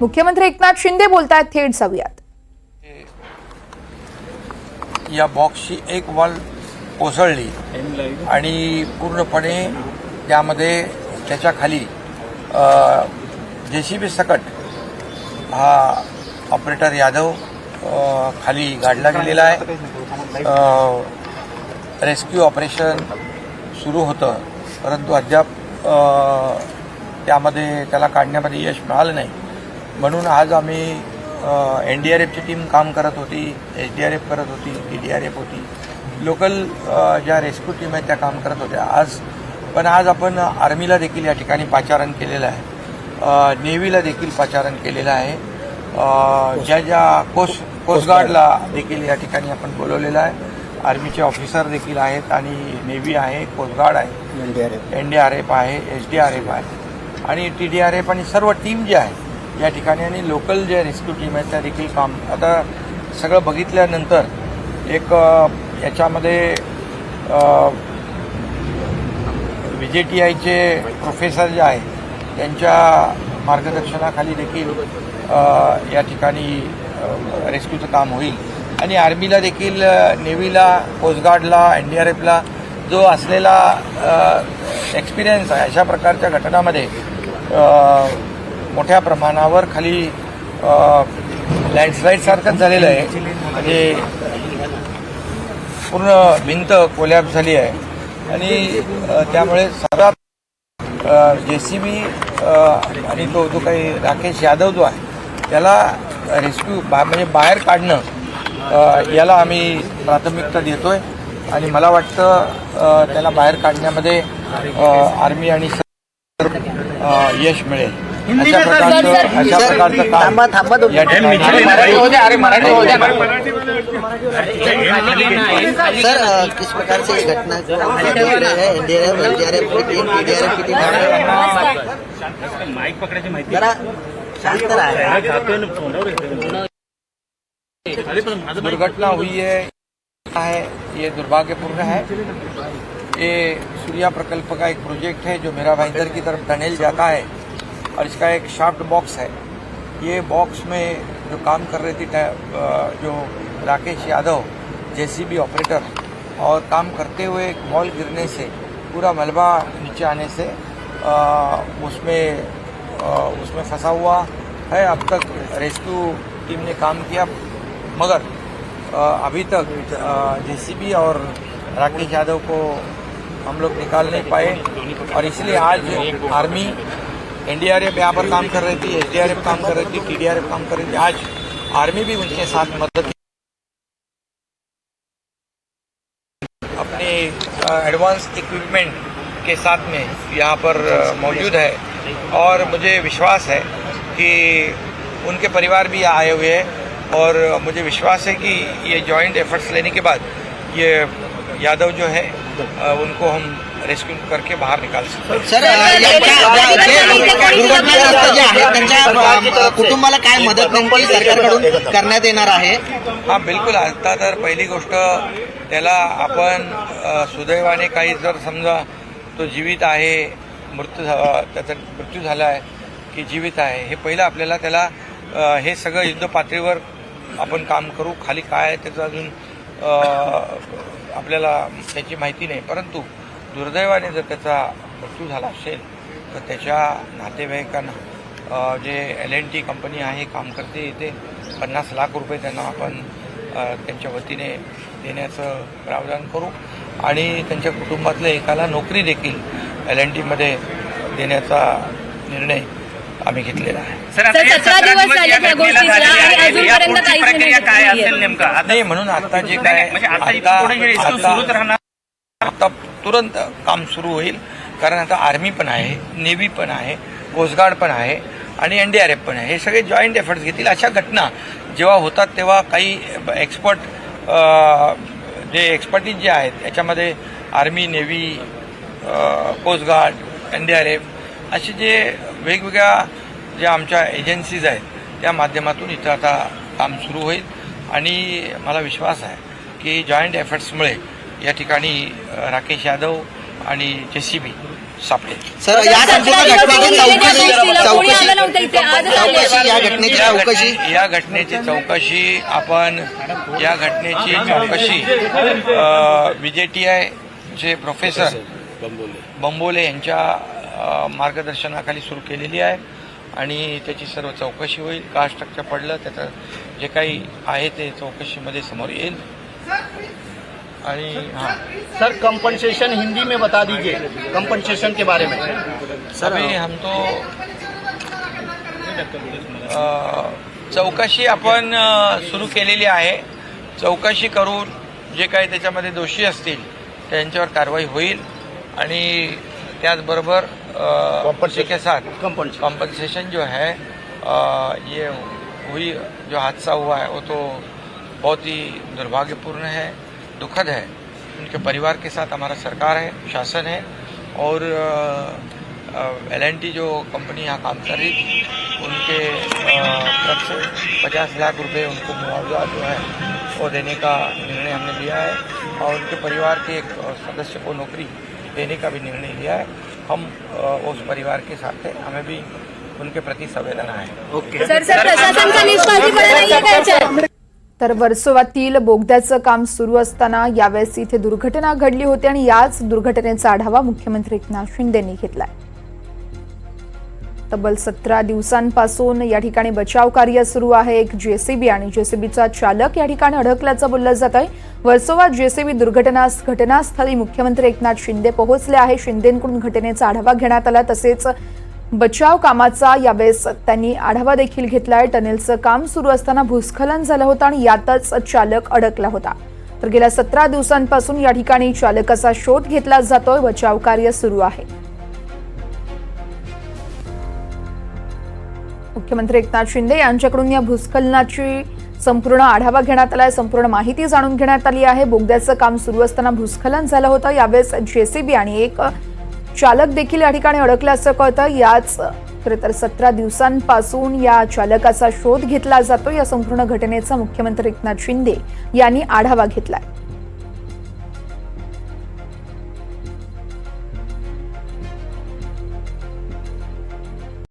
मुख्यमंत्री एकनाथ शिंदे बोलतायत थेट जाऊयात. या बॉक्सची एक वॉल कोसळली. आणि पूर्णपणे त्यामध्ये त्याच्याखाली जे सी बी सकट हा ऑपरेटर यादव खाली गाडला गेलेला आहे. रेस्क्यू ऑपरेशन सुरू होतं. परंतु अद्याप त्यामध्ये त्याला काढण्यामध्ये यश मिळालं नाही. म्हणून आज आम्ही एन डी आर एफची टीम काम करत होती एच डी आर एफ करत होती टी डी आर एफ होती. लोकल ज्या रेस्क्यू टीम आहेत त्या काम करत होत्या. आज पण आज आपण आर्मीला देखील या ठिकाणी पाचारण केलेलं आहे. नेव्हीला देखील पाचारण केलेलं आहे. ज्या ज्या कोस्ट कोस्टगार्डला देखील या ठिकाणी आपण बोलवलेलं आहे. आर्मीचे ऑफिसर देखील आहेत आणि नेव्ही आहे कोस्टगार्ड आहे. एन डी आर एफ आहे एच डी आर एफ आहे. आणि टी डी आर एफ आणि सर्व टीम जे आहे या ठिकाणी आणि लोकल जे रेस्क्यू टीम आहेत त्या देखील काम आता सगळं बघितल्यानंतर एक याच्यामध्ये व्ही जे टी आयचे प्रोफेसर जे आहे त्यांच्या मार्गदर्शनाखाली देखील या ठिकाणी रेस्क्यूचं काम होईल. आणि आर्मीला देखील नेव्हीला कोस्टगार्डला एन डी आर एफला जो असलेला एक्सपिरियन्स आहे अशा प्रकारच्या घटनामध्ये मोठ्या प्रमाणावर खाली लँडस्लाईडसारखंच झालेलं आहे. म्हणजे पूर्ण भिंत कोलॅप झाली आहे. आणि त्यामुळे सर्वात जे सी बी आणि तो जो काही राकेश यादव जो आहे त्याला रेस्क्यू बा म्हणजे बाहेर काढणं याला आम्ही प्राथमिकता देतो आहे आणि मला वाटतं त्याला बाहेर काढण्यामध्ये आर्मी आणि यश मिळेल. अशा प्रकारचं काम। या ठिकाणी सर अ, किस प्रकार से ये घटना को देख रहे हैं एनडीआरएफ एनडीआरएफ की टीम की टीम माईक पकडायची माहिती जरा शांत रहा दुर्घटना हुई है है ये दुर्भाग्यपूर्ण है। ये सूर्या प्रकल्प का एक प्रोजेक्ट है जो मेरा भाईंदर की तरफ़ टनल जाता है। और इसका एक शाफ्ट बॉक्स है। ये बॉक्स में जो काम कर रही थी जो राकेश यादव जेसीबी ऑपरेटर और काम करते हुए एक वॉल गिरने से पूरा मलबा नीचे आने से अ, उसमें अ, उसमें फंसा हुआ है। अब तक रेस्क्यू टीम ने काम किया मगर अ, अभी तक जेसीबी और राकेश यादव को हम लोग निकाल नहीं पाए। और इसलिए आज आर्मी एनडीआरएफ यहाँ पर काम कर रही थी, एसडीआरएफ काम कर रही थी, टीडीआरएफ काम कर रही थी। आज आर्मी भी उनके साथ मदद अपने एडवांस इक्विपमेंट के साथ में यहाँ पर मौजूद है। और मुझे विश्वास है कि उनके परिवार भी आए हुए हैं। और मुझे विश्वास है कि ये जॉइंट एफर्ट्स लेने के बाद ये यादव जो है उनको हम रेस्क्यू करके बाहर निकाल सकते हैं। सर जे दुर्घटनाग्रस्त जे आहेत. त्यांच्या कुटुंबाला काय मदत नेमकी सरकारकडून करण्यात येणार आहे? हा बिलकुल. आता तर पहिली गोष्ट त्याला आपण सुदैवाने काही जर समजा तो जीवित आहे मृत्यू झा- त्याचा मृत्यू झाला आहे की जीवित आहे हे पहिलं आपल्याला त्याला हे सगळं युद्ध पातळीवर आपण काम करू खाली काय आहे त्याचं अजून आपल्याला त्याची माहिती नाही. परंतु दुर्दैवाने जर त्याचा मृत्यू झाला असेल तर त्याच्या नातेवाईकांना J L N T company आहे काम करते इथे पन्नास लाख रुपये त्यांना आपण त्यांच्या वतीने देण्याचं प्रावधान करू. आणि त्यांच्या कुटुंबातल्या एकाला नोकरी देखील एल एन टीमध्ये देण्याचा निर्णय आम्ही घेतलेला आहे. हे आता नाही म्हणून आता जे काय म्हणजे आता तुरंत काम सुरू होईल. कारण आता आर्मी पण आहे नेव्ही पण आहे कोस्टगार्ड पण आहे आणि एन डी आर एफ पण आहे. हे सगळे जॉईंट एफर्ट्स घेतील. अशा घटना जेव्हा होतात तेव्हा काही एक्सपर्ट जे एक्सपर्टीज जे आहेत याच्यामध्ये army navy coast guard N D R F असे जे वेगवेगळ्या ज्या आमच्या एजन्सीज आहेत त्या माध्यमातून इथं आता काम सुरू होईल. आणि मला विश्वास आहे की जॉईंट एफर्ट्समुळे या ठिकाणी राकेश यादव आणि जे सी बी सापडेल सर या संपूर्ण घटनेची चौकशी या घटनेची चौकशी घटने- या घटनेची चौकशी आपण या घटनेची चौकशी बी जे टी आयचे प्रोफेसर बंबोले यांच्या मार्गदर्शनाखाली सुरू केलेली आहे आणि त्याची सर्व चौकशी होईल. का स्ट्रक्चर पडलं त्याचं जे काही आहे ते चौकशीमध्ये समोर येईल. आणि हां। सर कंपनसेशन हिंदी में बता दीजिए कंपनसेशन के बारे में। अभी हम तो चौकशी आपण सुरू केलेली आहे। चौकशी करून जे काही त्याच्यामध्ये दोषी असतील त्यांच्यावर कारवाई होईल आणि त्याचबरोबर उसी के साथ कंपनसेशन कॉम्पनसेशन जो है ये हुई जो हादसा हुआ है वो तो बहुत ही दुर्भाग्यपूर्ण है। दुखद है। उनके परिवार के साथ हमारा सरकार है शासन है और एल एन टी जो कंपनी यहाँ काम कर रही थी उनके तरफ़ से पचास लाख रुपए उनको मुआवजा जो है वो देने का निर्णय हमने लिया है और उनके परिवार के एक सदस्य को नौकरी देने का भी निर्णय लिया है। हम उस परिवार के साथ हैं हमें भी उनके प्रति संवेदना है। ओके। सर सर नाहीये का याच्यात तर वर्सोवातील बोगद्याचं काम सुरू असताना यावेळेस इथे दुर्घटना घडली होती आणि याच दुर्घटनेचा आढावा मुख्यमंत्री एकनाथ शिंदेनी घेतलाय. तब्बल सतरा दिवसांपासून या ठिकाणी बचाव कार्य सुरू आहे. एक जेसीबी आणि जेसीबीचा चालक या ठिकाणी अडकल्याचं बोललं जात आहे वर्सोवा जेसीबी दुर्घटना घटनास्थळी मुख्यमंत्री एकनाथ शिंदे पोहोचले आहे. शिंदेकडून घटनेचा आढावा घेण्यात आला. तसेच बचाव कामाचा यावेळेस त्यांनी आढावा देखील घेतलाय. टनेलचं काम सुरू असताना भूस्खलन झालं होतं आणि यातच चालक अडकला होता. तर गेल्या सतरा दिवसांपासून या ठिकाणी चालकाचा शोध घेतला जातोय. बचाव कार्य सुरू आहे. मुख्यमंत्री एकनाथ शिंदे यांच्याकडून या भूस्खलनाची संपूर्ण आढावा घेण्यात आलाय. संपूर्ण माहिती जाणून घेण्यात आली आहे. बोगद्याचं काम सुरू असताना भूस्खलन झालं होतं. यावेळेस जेसीबी आणि एक चालक देखील या ठिकाणी अडकल्याचं कळतं. याच खरं तर सतरा दिवसांपासून या चालकाचा शोध घेतला जातो या संपूर्ण घटनेचा मुख्यमंत्री एकनाथ शिंदे यांनी आढावा घेतलाय.